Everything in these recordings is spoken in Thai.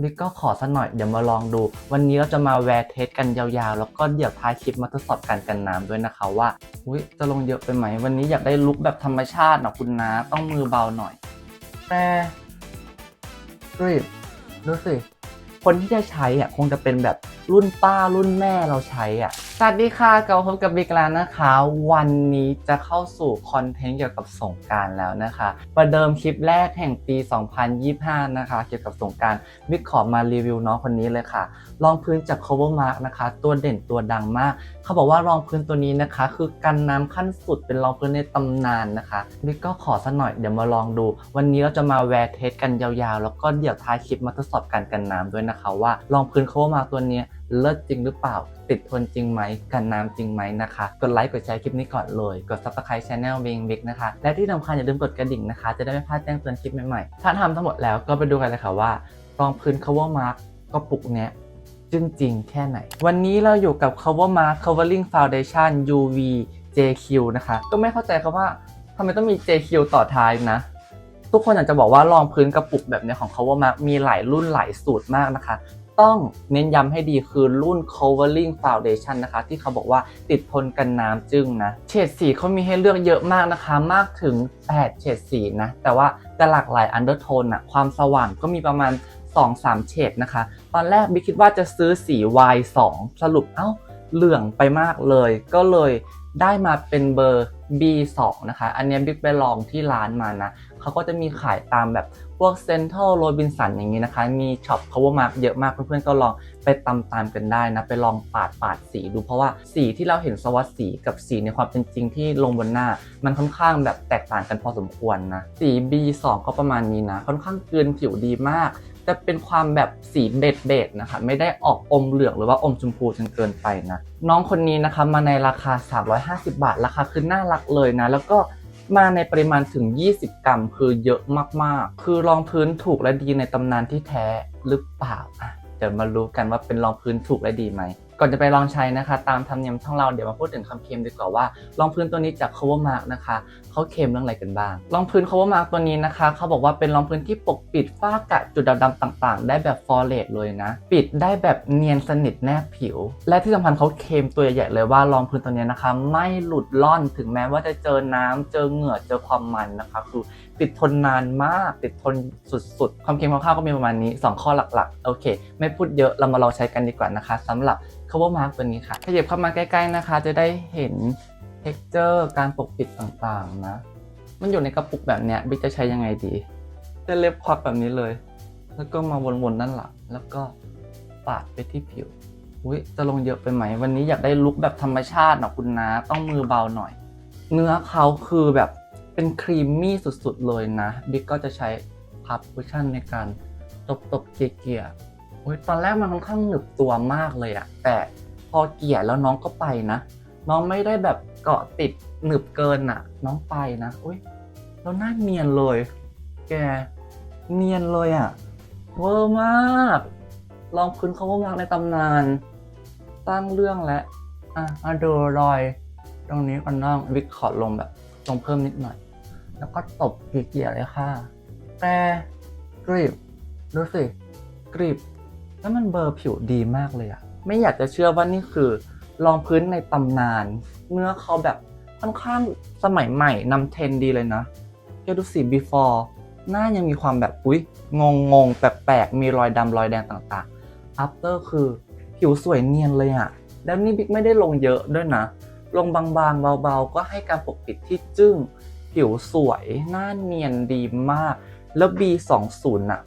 บิ๊กก็ขอสักหน่อยเดี๋ยวมาลองดู วันนี้เราจะมาแวร์เทสกันยาวๆ แล้วก็เดี๋ยวท้ายคลิปมาทดสอบการกันน้ำด้วยนะคะว่าอุ้ยจะลงเยอะไปไหม วันนี้อยากได้ลุคแบบธรรมชาตินะคุณนะต้องมือเบาหน่อยแต่กรีบดูสิ คนที่จะใช้อะคงจะเป็นแบบรุ่นป้ารุ่นแม่เราใช้อะสวัสดีค่ะกลับมาพบกับบิ๊กแล้วนะคะ วันนี้จะเข้าสู่คอนเทนต์เกี่ยวกับสงการแล้วนะคะ ประเดิมคลิปแรกแห่งปี 2025 นะคะ เกี่ยวกับสงการบิ๊กขอมารีวิวน้องคนนี้เลยค่ะ รองพื้นจาก cover mark นะคะ ตัวเด่นตัวดังมาก เขาบอกว่ารองพื้นตัวนี้นะคะ คือกันน้ำขั้นสุดเป็นรองพื้นในตำนานนะคะบิ๊กก็ขอสักหน่อยเดี๋ยวมาลองดู วันนี้เราจะมาแวร์เทสกันยาวๆ แล้วก็เดี๋ยวท้ายคลิปมาทดสอบการกันน้ำด้วยนะคะ ว่ารองพื้น cover mark ตัวนี้ เลิศจริงหรือเปล่า ติดทนจริงไหมกันน้ำจริงไหมนะคะ กดไลค์กดแชร์คลิปนี้ก่อนเลย กด subscribe channel บิงบิ๊กนะคะ และที่สำคัญอย่าลืมกดกระดิ่งนะคะ จะได้ไม่พลาดแจ้งเตือนคลิปใหม่ๆ ถ้าทำทั้งหมดแล้วก็ไปดูกันเลยค่ะว่ารองพื้น cover mark กระปุกเนี้ยจึงจริงแค่ไหน วันนี้เราอยู่กับ cover mark covering foundation UV JQ นะคะ ก็ไม่เข้าใจครับว่าทำไมต้องมี JQ ต่อท้ายนะทุกคนอยากจะบอกว่ารองพื้นกระปุกแบบเนี้ยของ cover mark มีหลายรุ่นหลายสูตรมากนะคะ ต้องเน้นย้ำให้ดีคือรุ่น covering foundation นะคะ ที่เขาบอกว่าติดทนกันน้ำจึ้งนะ เฉดสีเขามีให้เลือกเยอะมากนะคะ มากถึง 8 เฉดสีนะ แต่ว่าแต่หลากหลาย undertone อะความสว่างก็มีประมาณ 2-3 เฉดนะคะ ตอนแรกบิ๊กคิดว่าจะซื้อสี Y2 สรุปเอ้าเหลืองไปมากเลย ก็เลยได้มาเป็นเบอร์ B2 นะคะ อันนี้บิ๊กไปลองที่ร้านมานะ เขาก็จะมีขายตามแบบ วกเซ็นทรัลโรบินสันอย่างนี้นะคะ มีช็อป cover mark เยอะมากเพื่อนๆก็ลองไปตามตามๆกันได้นะ ไปลองปาดปาดสีดูเพราะว่าสีที่เราเห็นสวัสดสีกับสีในความเป็นจริงที่ลงบนหน้า มันค่อนข้างแบบแตกต่างกันพอสมควรนะ สี B2 ก็ประมาณนี้นะ ค่อนข้างเกลือนผิวดีมากจะเป็นความแบบสีเบดเบดๆนะคะ ไม่ได้ออกอมเหลืองหรือว่าอมชมพูจนเกินไปนะ น้องคนนี้นะคะมาในราคา 350 บาท ราคาคือน่ารักเลยนะ แล้วก็ มาในปริมาณถึง 20 กรัม คือเยอะมากๆ คือรองพื้นถูกและดีในตำนานที่แท้หรือเปล่าอะเดี๋ยวมารู้กันว่าเป็นรองพื้นถูกและดีไหมก่อนจะไปลองใช้นะคะ ตามธรรมเนียมช่องเราเดี๋ยวมาพูดถึงคำเค็มดีกว่าว่ารองพื้นตัวนี้จาก cover mark นะคะ เขาเค็มเรื่องอะไรกันบ้าง รองพื้น cover mark ตัวนี้นะคะ เขาบอกว่าเป็นรองพื้นที่ปกปิดฝ้ากระจุดดำๆต่างๆ ได้แบบฟอร์เรสเลยนะ ปิดได้แบบเนียนสนิทแนบผิว และที่สำคัญเขาเค็มตัวใหญ่เลยว่ารองพื้นตัวนี้นะคะ ไม่หลุดล่อนถึงแม้ว่าจะเจอน้ำเจอเหงื่อเจอความมันนะคะ คือติดทนนานมาก ติดทนสุดๆ ความเค็มคร่าวๆก็มีประมาณนี้ 2 ข้อหลักๆ โอเค ไม่พูดเยอะเรามาลองใช้กันดีกว่านะคะสำหรับ cover mark ตัวนี้ค่ะขยับเข้ามาใกล้ ๆนะคะ จะได้เห็น texture การปกปิดต่างๆนะ มันอยู่ในกระปุกแบบเนี้ยบิ๊กจะใช้ยังไงดีจะเล็บควักแบบนี้เลย แล้วก็มาวนๆด้านหลังแล้วก็ปาดไปที่ผิวอุ้ยจะลงเยอะไปไหม วันนี้อยากได้ลุคแบบธรรมชาตินะคุณนะ ต้องมือเบาหน่อย เนื้อเขาคือแบบเป็นครีมมี่สุดๆเลยนะ บิ๊กก็จะใช้พับคุชชั่นในการตบๆเกลี่ยๆโอ้ยตอนแรกมันค่อนข้างหนึบตัวมากเลยอะแต่พอเกลี่ยแล้วน้องก็ไปนะ น้องไม่ได้แบบ เกาะติดหนึบเกินอะน้องไปนะอุ้ยแล้วหน้าเนียนเลย แกเนียนเลยอะเวอร์มากลองพื้นเขาว่ามากในตำนานสร้างเรื่องและอะมาดูรอย ตรงนี้ก่อนน้องวิกขอลงแบบลงเพิ่มนิดหน่อย แล้วก็ตบเกลี่ยเลยค่ะ แต่กริบดูสิกริบแล้วมันเบอร์ผิวดีมากเลยอะไม่อยากจะเชื่อว่านี่คือ รองพื้นในตำนาน เนื้อเขาแบบค่อนข้างสมัยใหม่นำเทรนดีเลยนะแกดูสิ before หน้ายังมีความแบบอุ๊ยงงงๆแปลกๆมีรอยดำรอยแดงต่างๆ after คือผิวสวยเนียนเลยอะแล้วนี่บิ๊กไม่ได้ลงเยอะด้วยนะ ลงบางๆ เบาๆ ก็ให้การปกปิดที่จึ้ง ผิวสวยหน้าเนียนดีมาก แล้ว B20 น่ะ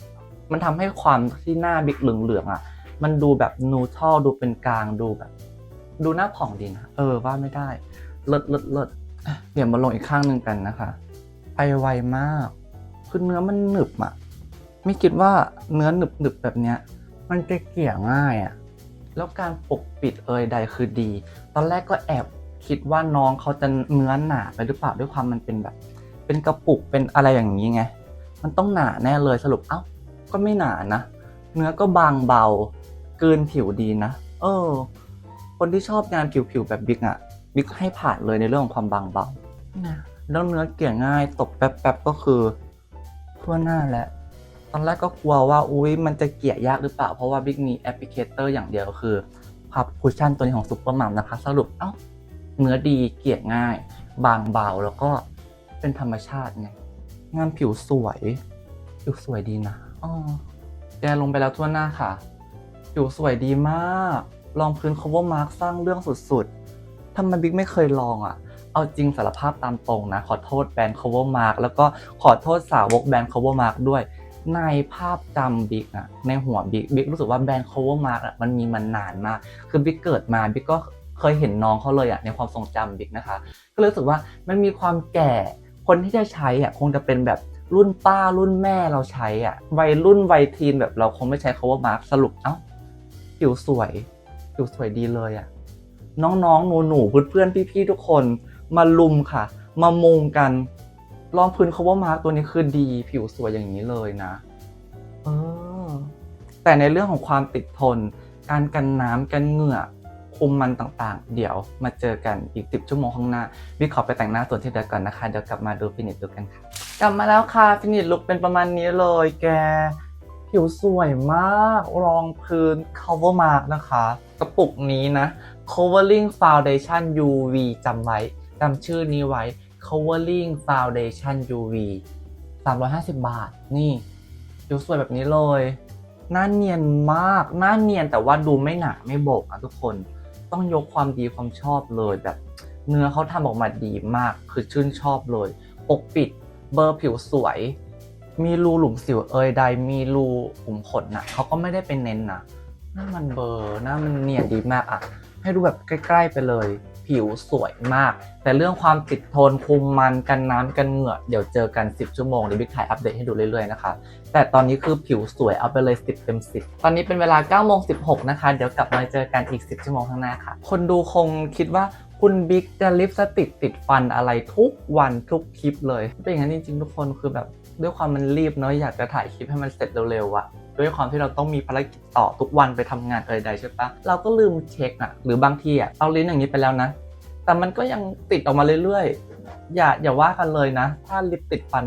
มันทำให้ความที่หน้าบิ๊กเหลืองๆอะ มันดูแบบนูทัลดูเป็นกลางดูแบบ ดูหน้าผ่องดีนะ เออว่าไม่ได้ เลิศเลิศเลิศเดี๋ยวมาลงอีกข้างหนึ่งกันนะคะ ไปไวมาก คือเนื้อมันหนึบอะไม่คิดว่าเนื้อหนึบหนึบๆแบบเนี้ย มันจะเกี่ยง่ายอะแล้วการปกปิดเอยใดคือดี ตอนแรกก็แอบคิดว่าน้องเขาจะเนื้อหนาไปหรือเปล่าด้วยความมันเป็นแบบ เป็นกระปุกเป็นอะไรอย่างนี้ไง มันต้องหนาแน่เลยสรุปเอ้า ก็ไม่หนานะ เนื้อก็บางเบา เกินผิวดีนะ เออ คนที่ชอบงานผิวๆแบบบิ๊กอะบิ๊กให้ผ่านเลยในเรื่องของความบางเบานะแล้วเนื้อเกลี่ยง่ายตบแป๊บๆก็คือทั่วหน้าแล้วอนแรกก็กลัวว่าอุ้ยมันจะเกลี่ยยากหรือเปล่า เพราะว่าบิ๊กมีแอปพลิเคเตอร์อย่างเดียวคือพับคุชชั่นตัวนี้ของซุปเปอร์มัมนะคะ สรุปเอ้าเนื้อดีเกลี่ยง่าย บางเบาแล้วก็เป็นธรรมชาติไงงานผิวสวยผิวสวยดีนะอ๋อแกลงไปแล้วทั่วหน้าค่ะผิวสวยดีมาก ลองพื้น cover mark สร้างเรื่องสุดๆทำไมบิ๊กไม่เคยลองอะ เอาจริงสารภาพตามตรงนะ ขอโทษแบรนด์ cover mark แล้วก็ขอโทษสาวกแบรนด์ cover mark ด้วย ในภาพจำบิ๊กอะในหัวบิ๊กบิ๊กรู้สึกว่าแบรนด์ cover mark อะมันมีมานานมาก คือบิ๊กเกิดมาบิ๊กก็เคยเห็นน้องเขาเลยอะในความทรงจำบิ๊กนะคะ ก็รู้สึกว่ามันมีความแก่ คนที่จะใช้อะคงจะเป็นแบบรุ่นป้ารุ่นแม่เราใช้อะวัยรุ่นวัยทีนแบบเราคงไม่ใช้ cover mark สรุปเอ้าผิวสวย ผิวสวยดีเลยอะน้องๆ หนูๆเพื่อนๆ พี่ๆ ทุกคนมาลุมค่ะ มามุงกัน รองพื้น cover mark ตัวนี้คือดีผิวสวยอย่างนี้เลยนะ เออ แต่ในเรื่องของความติดทน การกันน้ำกันเหงื่อคุมมันต่างๆ เดี๋ยวมาเจอกันอีก 10 ชั่วโมงข้างหน้าวิขอไปแต่งหน้าส่วนที่เหลือก่อนนะคะ เดี๋ยวกลับมาดูฟินิชลุกกันค่ะ กลับมาแล้วค่ะฟินิชลุกเป็นประมาณนี้เลยแก ผิวสวยมาก รองพื้น cover mark นะคะ กระปุกนี้นะ covering foundation UV จำไว้จำชื่อนี้ไว้ covering foundation UV 350 บาท นี่ผิวสวยแบบนี้เลย หน้าเนียนมาก หน้าเนียนแต่ว่าดูไม่หนาไม่โบกอะทุกคน ต้องยกความดีความชอบเลยแบบ เนื้อเขาทำออกมาดีมาก คือชื่นชอบเลย ปกปิด เบอร์ผิวสวย มีรูหลุมสิวเอยใด มีรูขุมขนนะเขาก็ไม่ได้เป็นเน้นนะ หน้ามันเบลอร์หน้ามันเนียนดีมากอะให้ดูแบบใกล้ ๆ ไปเลย ผิวสวยมาก แต่เรื่องความติดทนคุมมันกันน้ำกันเหงื่อเดี๋ยวเจอกัน 10 ชั่วโมงเดี๋ยวบิ๊กถ่ายอัปเดตให้ดูเรื่อยๆนะคะแต่ตอนนี้คือผิวสวยเอาไปเลย 10 เต็ม 10 ตอนนี้เป็นเวลา9โมง16 นะคะ เดี๋ยวกลับมาเจอกันอีก 10 ชั่วโมงข้างหน้าค่ะ คนดูคงคิดว่าคุณบิ๊กจะลิปสติกติดฟันอะไรทุกวันทุกคลิปเลย เป็นอย่างนั้นจริงๆทุกคนคือแบบด้วยความมันรีบเนาะอยากจะถ่ายคลิปให้มันเสร็จเร็วๆอะ ด้วยความที่เราต้องมีภารกิจต่อทุกวันไปทำงานเอ่ยใดใช่ปะเราก็ลืมเช็คอะหรือบางทีอะเอาลิ้นอย่างนี้ไปแล้วนะ แต่มันก็ยังติดออกมาเรื่อยๆอย่าอย่าว่ากันเลยนะ ถ้าลิปติดฟัน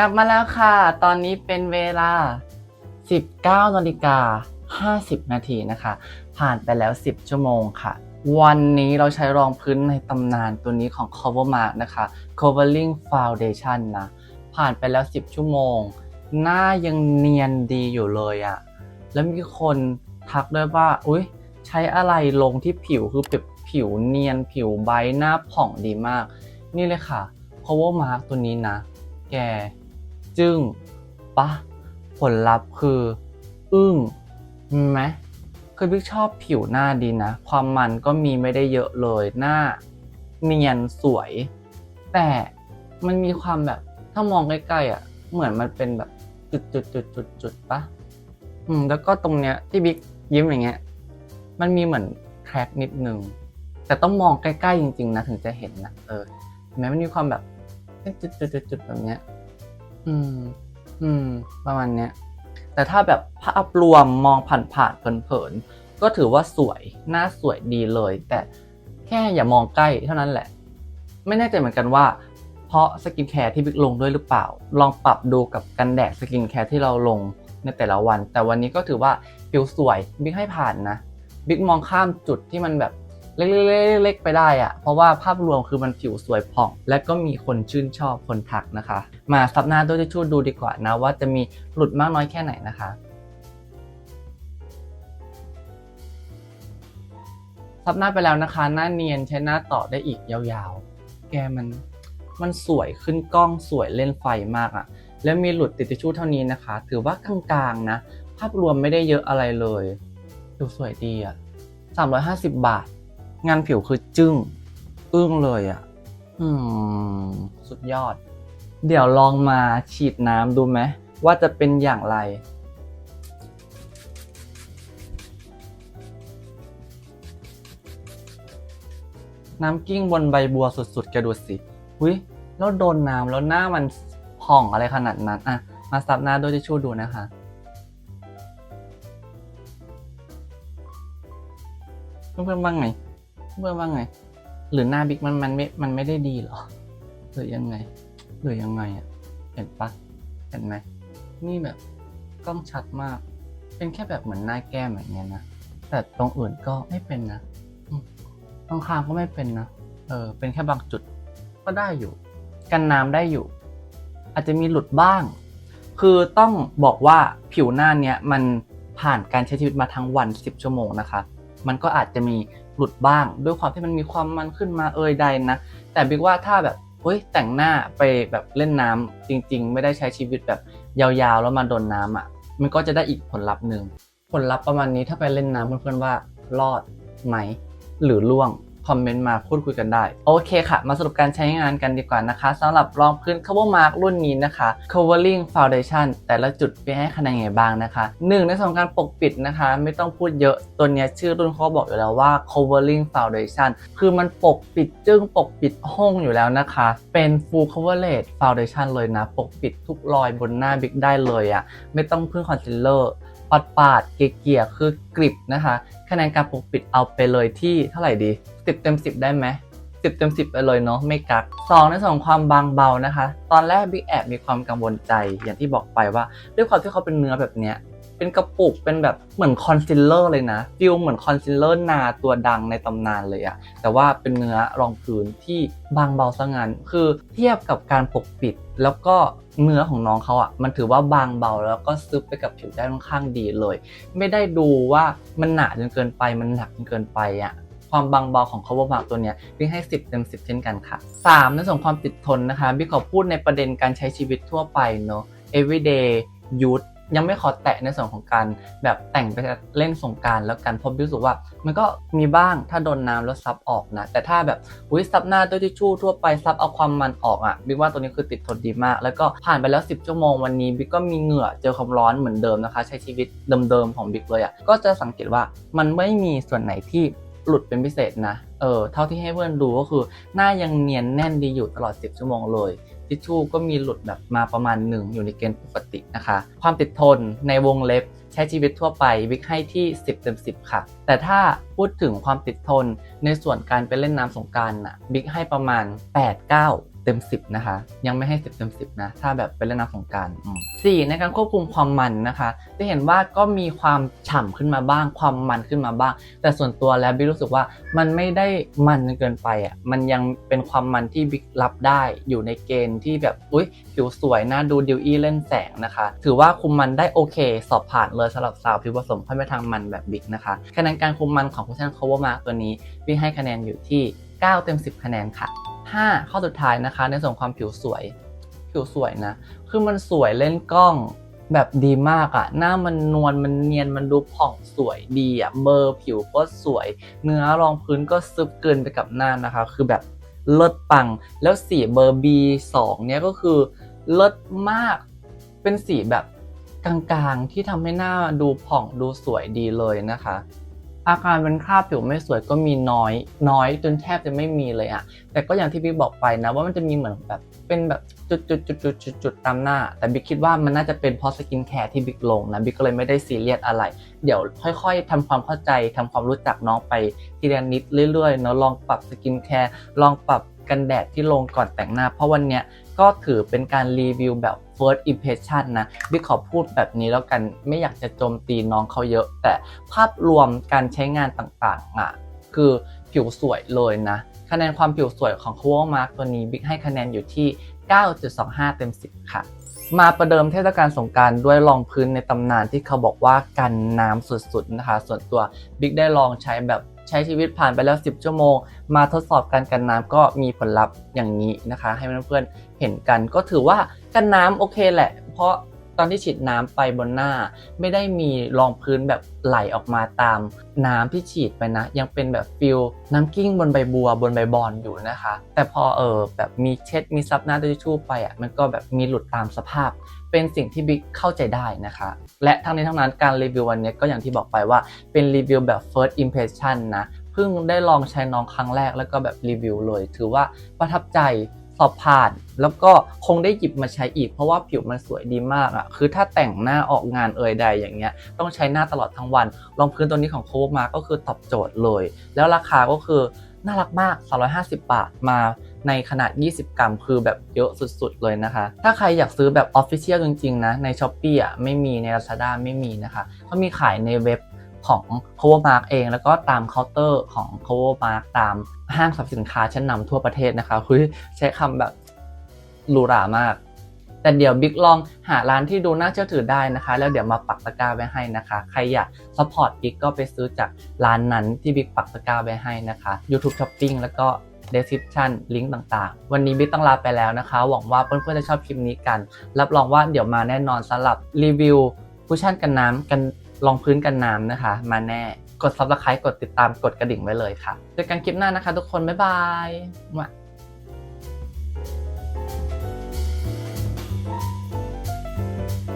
กลับมาแล้วค่ะ ตอนนี้เป็นเวลา 19นาฬิกา50 นาทีนะคะ ผ่านไปแล้ว 10 ชั่วโมงค่ะ วันนี้เราใช้รองพื้นในตำนานตัวนี้ของ Covermark นะคะ Covering Foundation นะ ผ่านไปแล้ว 10 ชั่วโมง หน้ายังเนียนดีอยู่เลยอะแล้วมีคนทักด้วยว่า อุ๊ย ใช้อะไรลงที่ผิวคือแบบผิวเนียนผิวใบหน้าผ่องดีมาก นี่เลยค่ะ Covermark ตัวนี้นะ แก จึ้งปะผลลัพธ์คือ อึ้งไหมคือบิ๊กชอบผิวหน้าดีนะ ความมันก็มีไม่ได้เยอะเลยหน้าเนียนสวย แต่มันมีความแบบถ้ามองใกล้ๆอะ เหมือนมันเป็นแบบจุดจุดจุดจุดจุดๆๆๆปะอืม แล้วก็ตรงเนี้ยที่บิ๊กยิ้มอย่างเงี้ย มันมีเหมือนแครกนิดนึง แต่ต้องมองใกล้ๆจริง ๆ นะ ถึงจะเห็นนะเออเห็นไมมันมีความแบบจุดจุดจุดจุดๆๆๆแบบเนี้ย อืม อืม ประมาณเนี้ย แต่ถ้าแบบภาพรวมมองผ่านๆเผินๆ ก็ถือว่าสวย หน้าสวยดีเลย แต่แค่อย่ามองใกล้เท่านั้นแหละ ไม่แน่ใจเหมือนกันว่า เพราะสกินแคร์ที่บิ๊กลงด้วยหรือเปล่า ลองปรับดูกับกันแดดสกินแคร์ที่เราลงในแต่ละวัน แต่วันนี้ก็ถือว่าผิวสวยบิ๊กให้ผ่านนะบิ๊กมองข้ามจุดที่มันแบบ เล็กๆๆๆไปได้อะเพราะว่าภาพรวมคือมันผิวสวยผ่อง และก็มีคนชื่นชอบคนทักนะคะ มาซับหน้าด้วยทิชชู่ดูดีกว่านะว่าจะมีหลุดมากน้อยแค่ไหนนะคะซับหน้าไปแล้วนะคะ หน้าเนียนใช้หน้าต่อได้อีกยาวๆ แกมันมันสวยขึ้นกล้องสวยเล่นไฟมากอะแล้วมีหลุดติดทิชชู่เท่านี้นะคะ ถือว่ากลางๆนะ ภาพรวมไม่ได้เยอะอะไรเลย ดูสวยดีอะ350 บาท งานผิวคือจึ้งอึ้งเลยอะอืม สุดยอด เดี๋ยวลองมาฉีดน้ำดูไหม ว่าจะเป็นอย่างไร น้ำกิ้งบนใบบัวสุดๆ แกดูสิอุ้ยแล้วโดนน้ำแล้วหน้ามันผ่องอะไรขนาดนั้นอะ มาซับหน้าด้วยทิชชู่ดูนะคะเพื่อนๆว่างไง เพื่อนว่าไง หรือหน้าบิ๊กมันมันไม่มันไม่ได้ดีหรอหรือยังไงหรือยังไงอะเห็นปะเห็นไหมนี่แบบกล้องชัดมาก เป็นแค่แบบเหมือนหน้าแก้มอย่างเงี้ยนะแต่ตรงอื่นก็ไม่เป็นนะตรงคางก็ไม่เป็นนะเออเป็นแค่บางจุดก็ได้อยู่ กันน้ำได้อยู่ อาจจะมีหลุดบ้าง คือต้องบอกว่าผิวหน้าเนี้ยมันผ่านการใช้ชีวิตมาทั้งวัน 10 ชั่วโมงนะคะ มันก็อาจจะมี หลุดบ้าง ด้วยความที่มันมีความมันขึ้นมาเอ่ยใดนะ แต่บิ๊กว่าถ้าแบบเฮ้ยแต่งหน้าไปแบบเล่นน้ำจริง ๆ ไม่ได้ใช้ชีวิตแบบยาวๆ แล้วมาโดนน้ำอะ มันก็จะได้อีกผลลัพธ์หนึ่งผลลัพธ์ประมาณนี้ถ้าไปเล่นน้ำเพื่อนๆว่ารอดไหม หรือล่วง คอมเมนต์มาพูดคุยกันได้ โอเคค่ะ มาสรุปการใช้งานกันดีกว่านะคะสำหรับรองพื้น cover mark รุ่นนี้นะคะ covering foundation แต่ละจุดไปให้คะแนนยังไงบ้างนะคะหนึ่งในส่วนของการปกปิดนะคะ ไม่ต้องพูดเยอะตัวเนี้ยชื่อรุ่นเขาบอกอยู่แล้วว่า covering foundation คือมันปกปิดจึงปกปิดห้องอยู่แล้วนะคะ เป็น full coverage foundation เลยนะ ปกปิดทุกรอยบนหน้าบิ๊กได้เลยอะ่ะไม่ต้องพึ่งคอนซีลเลอร์ ปาดปาดๆเกี่ยๆคือกริบนะคะ คะแนนการปกปิดเอาไปเลยที่เท่าไหร่ดี 10 เต็ม 10 ได้ไหม10เต็ม10ไปเลยเนาะไม่กักสองในส่วนของความบางเบานะคะ ตอนแรกบิ๊กแอบมีความกังวลใจอย่างที่บอกไปว่า ด้วยความที่เขาเป็นเนื้อแบบเนี้ย เป็นกระปุกเป็นแบบเหมือนคอนซีลเลอร์เลยนะฟิลเหมือนคอนซีลเลอร์นาตัวดังในตำนานเลยอะแต่ว่าเป็นเนื้อรองพื้นที่บางเบาซะงั้นคือเทียบกับการปกปิดแล้วก็เนื้อของน้องเขาอะมันถือว่าบางเบาแล้วก็ซึบไปกับผิวได้ค่อนข้างดีเลย ไม่ได้ดูว่ามันหนาจนเกินไปมันหนักจนเกินไปอะความบางเบาของ cover mark ตัวเนี้ยบิ๊กให้ 10 เต็ม 10 เช่นกันค่ะ 3 ในส่วนของความติดทนนะคะบิ๊กขอพูดในประเด็นการใช้ชีวิตทั่วไปเนาะ everyday use ยังไม่ขอแตะในส่วนของการแบบแต่งไปเล่นสงการแล้วกันเพราะบิ๊กรู้สึกว่า มันก็มีบ้างถ้าโดนน้ำแล้วซับออกนะ แต่ถ้าแบบอุ้ยซับหน้าด้วยทิชชู่ทั่วไปซับเอาความมันออกอะบิ๊กว่าตัวนี้คือติดทนดีมาก แล้วก็ผ่านไปแล้ว 10 ชั่วโมงวันนี้บิ๊กก็มีเหงื่อเจอความร้อนเหมือนเดิมนะคะ ใช้ชีวิตเดิมๆของบิ๊กเลยอะก็จะสังเกตว่ามันไม่มีส่วนไหนที่หลุดเป็นพิเศษนะ เออ เท่าที่ให้เพื่อนดูก็คือ หน้ายังเนียนแน่นดีอยู่ตลอด 10 ชั่วโมงเลย ทิชชู่ก็มีหลุดแบบมาประมาณหนึ่งอยู่ในเกณฑ์ปกตินะคะ ความติดทนในวงเล็บใช้ชีวิตทั่วไปบิกให้ที่ 10เต็ม10 ค่ะ แต่ถ้าพูดถึงความติดทนในส่วนการไปเล่นน้ำสงการน่ะบิ๊กให้ประมาณ 8 9 เต็ม 10 นะคะ ยังไม่ให้ 10 เต็ม 10 นะ ถ้าแบบไปเล่นน้ำสงการสี่ในการควบคุมความมันนะคะ จะเห็นว่าก็มีความฉ่ำขึ้นมาบ้าง ความมันขึ้นมาบ้าง แต่ส่วนตัวแล้วบิ๊กรู้สึกว่ามันไม่ได้มันจนเกินไปอะมันยังเป็นความมันที่บิ๊กรับได้อยู่ในเกณฑ์ที่แบบอุ้ยผิวสวยน่าดูดิวอี้เล่นแสงนะคะ ถือว่าคุมมันได้โอเค สอบผ่านเลยสำหรับสาวผิวผสมค่อยไปทางมันแบบบิ๊กนะคะคะแนนการคุมมันของคุชชั่น cover mark ตัวนี้บิ๊กให้คะแนนอยู่ที่ 9 เต็ม 10 คะแนนค่ะ 5 ข้อสุดท้ายนะคะ ในส่วนความผิวสวย ผิวสวยนะ คือมันสวยเล่นกล้องแบบดีมากอะหน้ามันนวลมันเนียนมันดูผ่องสวยดีอะเบอร์ผิวก็สวย เนื้อรองพื้นก็ซึบเกินไปกับหน้านะคะ คือแบบเลิศปัง แล้วสีเบอร์ B2 เนี้ยก็คือเลิศมากเป็นสีแบบกลางๆที่ทำให้หน้าดูผ่องดูสวยดีเลยนะคะ อาการเป็นคราบผิวไม่สวยก็มีน้อยน้อยจนแทบจะไม่มีเลยอะแต่ก็อย่างที่บิ๊กบอกไปนะว่ามันจะมีเหมือนแบบเป็นแบบจุดจุดจุดจุดจุดจุดตามหน้า แต่บิ๊กคิดว่ามันน่าจะเป็นเพราะสกินแคร์ที่บิ๊กลงนะบิ๊กก็เลยไม่ได้ซีเรียสอะไร เดี๋ยวค่อยๆทำความเข้าใจทำความรู้จักน้องไปทีละนิดเรื่อยๆเนาะลองปรับสกินแคร์ลองปรับกันแดดที่ลงก่อนแต่งหน้า เพราะวันเนี้ยก็ถือเป็นการรีวิวแบบ first impression นะบิ๊กขอพูดแบบนี้แล้วกันไม่อยากจะโจมตีน้องเขาเยอะ แต่ภาพรวมการใช้งานต่างๆอะคือผิวสวยเลยนะคะแนนความผิวสวยของ Cover Mark ตัวนี้บิ๊กให้คะแนนอยู่ที่ 9.25 เต็ม 10 ค่ะ มาประเดิมเทศกาลสงการด้วยรองพื้นในตำนานที่เขาบอกว่ากันน้ำสุดๆนะคะ ส่วนตัวบิ๊กได้ลองใช้แบบใช้ชีวิตผ่านไปแล้ว 10 ชั่วโมง มาทดสอบการกันน้ำก็มีผลลัพธ์อย่างนี้นะคะ ให้เพื่อนๆ เห็นกันก็ถือว่ากันน้ำโอเคแหละ เพราะตอนที่ฉีดน้ำไปบนหน้า ไม่ได้มีรองพื้นแบบไหลออกมาตามน้ำที่ฉีดไปนะ ยังเป็นแบบฟิลน้ำกิ้งบนใบบัวบนใบบอนอยู่นะคะ แต่พอเออแบบมีเช็ดมีซับหน้าด้วยทิชชู่ไปอะมันก็แบบมีหลุดตามสภาพ เป็นสิ่งที่บิ๊กเข้าใจได้นะคะ และทั้งนี้ทั้งนั้นการรีวิววันนี้ก็อย่างที่บอกไปว่าเป็นรีวิวแบบ first impression นะเพิ่งได้ลองใช้น้องครั้งแรกแล้วก็แบบรีวิวเลย ถือว่าประทับใจ สอบผ่าน แล้วก็คงได้หยิบมาใช้อีก เพราะว่าผิวมันสวยดีมากอะ่ะคือถ้าแต่งหน้าออกงานเอ่ยใดอย่างเงี้ยต้องใช้หน้าตลอดทั้งวันรองพื้นตัวนี้ของโคมาก็คือตอบโจทย์เลย แล้วราคาก็คือน่ารักมาก 350 บาทมาในขนาด 20 กรัม คือแบบเยอะสุดๆ เลยนะคะ ถ้าใครอยากซื้อแบบ Official จริงๆ นะ ใน s h อ p e e อะไม่มีใน Lazada ไม่มีนะคะเขามีขายในเว็บ ของ Cover Mark เอง แล้วก็ตามเคาน์เตอร์ของ Cover Mark ตามห้างสรรพสินค้าชั้นนำทั่วประเทศนะคะคุยใช้คำแบบหรูหรามาก แต่เดี๋ยวบิ๊กลองหาร้านที่ดูน่าเชื่อถือได้นะคะ แล้วเดี๋ยวมาปักตะกร้าไว้ให้นะคะ ใครอยากซัพพอร์ตบิ๊กก็ไปซื้อจากร้านนั้นที่บิ๊กปักตะกร้าไว้ให้นะคะ YouTube Shopping แล้วก็ description ลิงก์ต่างๆ วันนี้บิ๊กต้องลาไปแล้วนะคะ หวังว่าเพื่อนๆจะชอบคลิปนี้กัน รับรองว่าเดี๋ยวมาแน่นอนสำหรับรีวิวคุชชั่นกันน้ำกัน รองพื้นกันน้ำนะคะ มาแน่ กด subscribe กดติดตามกดกระดิ่งไว้เลยค่ะเจอกันคลิปหน้านะคะ ทุกคน บ๊ายบาย